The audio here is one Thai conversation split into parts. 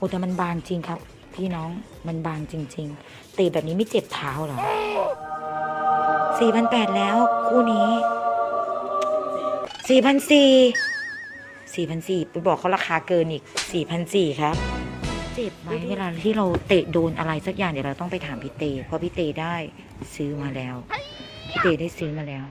อ้แต่มันบางจริงครับ พี่น้องมันบางจริงๆตีแบบนี้ไม่เจ็บเท้าเหรอสี่พันแปดแล้ว คู่นี้สี่พันสี่สี่พันสี่ไปบอกเขาราคาเกินอีกสี่พันสี่ครับ เจ็บไหมเวลาที่เราเตะโดนอะไรสักอย่างเดี๋ยวเราต้องไปถามพี่เต เพราะพี่เตได้ซื้อมาแล้ว พี่เตได้ซื้อมาแล้ว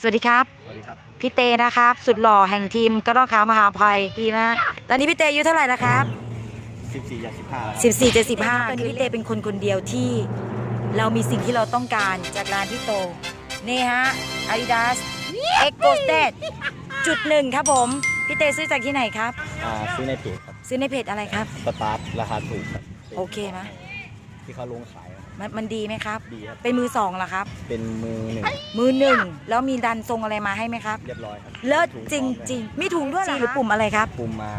สวัสดีครับ สวัสดีครับ พี่เตนะครับ สุดหล่อแห่งทีมก็ต้องขาวมหาภัยดีนะตอนนี้พี่เตอายุเท่าไหร่แล้วครับ 14จาก15 14จะ15ตอนนี้พี่เตเป็นคนคนเดียวที่ เรามีสิ่งที่เราต้องการจากร้านพี่โต นี่ฮะ Adidas X g o s t e d จุดหนึ่งครับผม พี่เตซื้อจากที่ไหนครับ อ่าซื้อในเพจครับ ซื้อในเพจอะไรครับ สตาร์ทราคาถูกครับโอเคไหมที่เขาลงขายครับ มันมันดีไหมครับ ดีครับ เป็นมือสองเหรอครับ เป็นมือหนึ่งมือหนึ่งแล้วมีดันทรงอะไรมาให้ไหมครับ เรียบร้อยครับเลิศถุจริงพอมจริงๆมีถุงด้วยเหรอหรือปุ่มอะไรครับ ปุ่มมา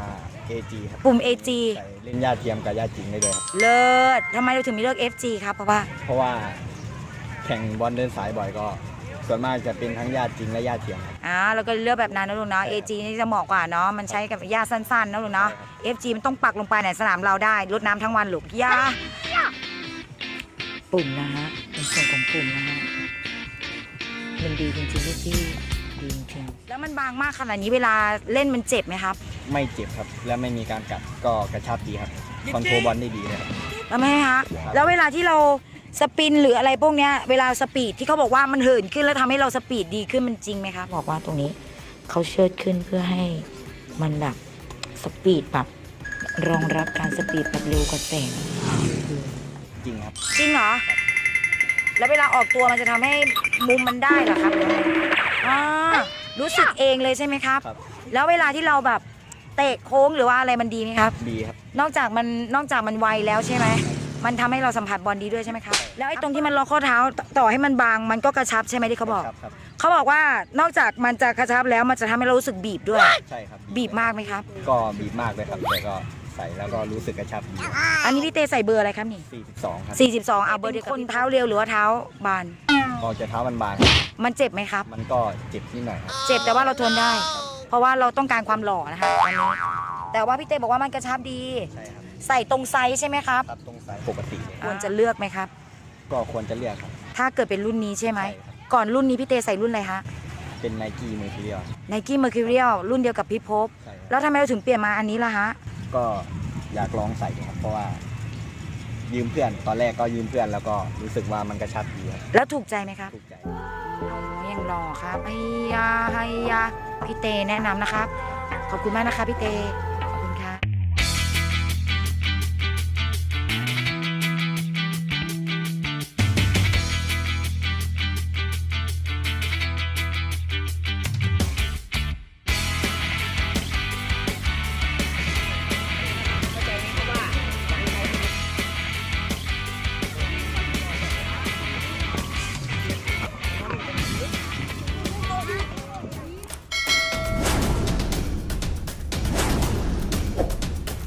AG ครับปุ่ม AG ใส่เล่นญาติเทียมกับญาติจริงได้เลยครับ เลิศทำไมเราถึงไม่เลือก FG ครับเพราะว่าเพราะว่าแข่งบอลเดินสายบ่อยก็ ส่วนมากจะเป็นทั้งญาติจริงและญาติเทียมครับ อ่าเราก็เลือกแบบนั้นนะลูกเนาะ AG นี่จะเหมาะกว่าเนาะมันใช้กับหญ้าสั้นๆนะลูกเนาะ FG มันต้องปักลงไปในสนามเราได้รดน้ำทั้งวันลูกหญ้า ปุ่มนะฮะเป็นส่วนของปุ่มนะฮะมันดีจริงๆพี่พี่ดีจริงๆแล้วมันบางมากขนาดนี้เวลาเล่นมันเจ็บไหมครับ ไม่เจ็บครับ และไม่มีการกัดก็กระชับดีครับคอนโทรลบอลได้ดีเลยครับ แล้วไหมฮะแล้วเวลาที่เราสปินหรืออะไรพวกเนี้ยเวลาสปีดที่เขาบอกว่ามันเหินขึ้นแล้วทำให้เราสปีดดีขึ้นมันจริงไหมครับบอกว่าตรงนี้เขาเชิดขึ้นเพื่อให้มันแบบสปีดแบบรองรับการสปีดแบบเร็วกว่าแสง จริงครับ จริงเหรอ แล้วเวลาออกตัวมันจะทำให้มุมมันได้เหรอครับอ่ารู้สึกเองเลยใช่ไหมครับ ครับ แล้วเวลาที่เราแบบเตะโค้งหรือว่าอะไรมันดีไหมครับ ดีครับ นอกจากมันนอกจากมันไวแล้วใช่ไหม มันทำให้เราสัมผัสบอลดีด้วยใช่ไหมครับ แล้วไอ้ตรงที่มันล็อกข้อเท้าตต่อให้มันบางมันก็กระชับใช่ไหมที่เขาบอก ครับครับเขาบอกว่านอกจากมันจะกระชับแล้วมันจะทำให้เรารู้สึกบีบด้วย ใช่ครับ บีบมากไหมครับ ก็บีบมากเลยครับแต่ก็ ใส่แล้วก็รู้สึกกระชับดีอันนี้พี่เตใส่เบอร์อะไรครับนี่42 ครับ 42อะเบอร์เดียวกับคนเท้าเร็วหรือว่าเท้าบาน พอจะเท้ามันบางครับมันเจ็บไหมครับ มันก็เจ็บนิดหน่อยครับ เจ็บแต่ว่าเราทนได้ เพราะว่าเราต้องการความหล่อนะคะตอนนี้แต่ว่าพี่เตบอกว่ามันกระชับดี ใช่ครับใส่ตรงไซส์ใช่ไหมครับ ครับตรงสายปกติเลยควรจะเลือกไหมครับ ก็ควรจะเลือกครับถ้าเกิดเป็นรุ่นนี้ใช่ไหม ใช่ครับ ก่อนรุ่นนี้พี่เตใส่รุ่นอะไรฮะเป็นไนกี้มือทีเดียวไนกี้เมอร์คิวเรียลรุ่นเดียวกับพี่ภพใช่ครับแล้วทำไมเราถึงเปลี่ยนมาอันนี้ล่ะฮะ ก็อยากลองใส่ดูครับ เพราะว่า ยืมเพื่อนตอนแรกก็ยืมเพื่อนแล้วก็รู้สึกว่ามันกระชับดีครับแล้วถูกใจไหมครับถูกใจโอ้ยังหล่อครับไฮยาไฮยาพี่เตแนะนำนะครับ ขอบคุณมากนะคะพี่เต